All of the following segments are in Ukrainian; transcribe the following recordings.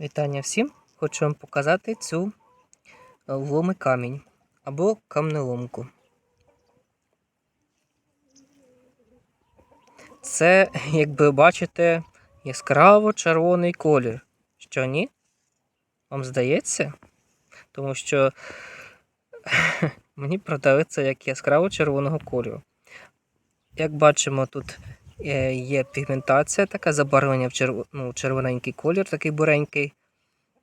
Вітання всім! Хочу вам показати цю е, вломи камінь або камнеломку. Це, як ви бачите, яскраво червоний колір. Що ні? Вам здається? Тому що мені продали це як яскраво червоного кольору. Як бачимо, тут е, є пігментація, така забарвлення в черв... ну, червоненький колір, такий буренький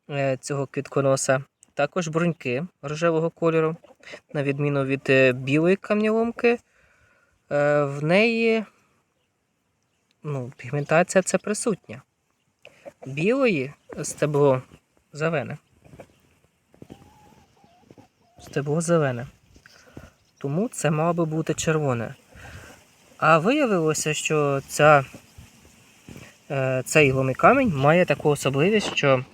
е, цього квітконоса. Також бруньки рожевого кольору, на відміну від е, білої камняломки. Е, В неї ну, пігментація це присутня. Білої стебло зелене. Стебло зелене. Тому це мало би бути червоне. А виявилося, що ця, е, цей ломий камінь має таку особливість, що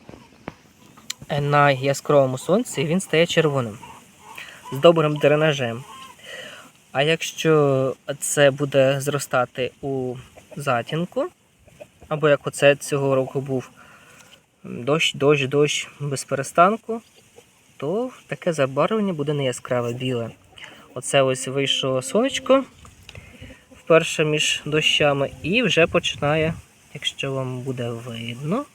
на яскравому сонці він стає червоним з добрим дренажем. А якщо це буде зростати у затінку, або як оце цього року був дощ, дощ, дощ без перестанку, то таке забарвлення буде не яскраве біле. Оце ось вийшло сонечко вперше між дощами і вже починає, якщо вам буде видно,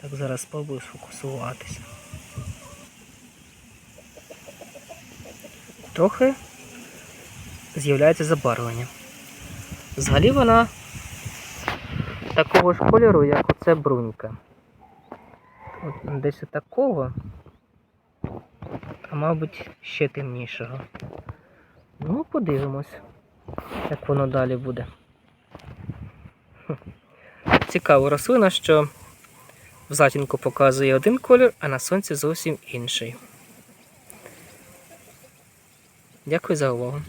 так зараз спробую сфокусуватися. Трохи з'являється забарвлення. Взагалі вона такого ж кольору, як оце брунька. От десь такого, а мабуть, ще темнішого. Ну, подивимось, як воно далі буде. Хм. Цікава рослина, що в затінку показує один колір, а на сонці зовсім інший. Дякую за увагу.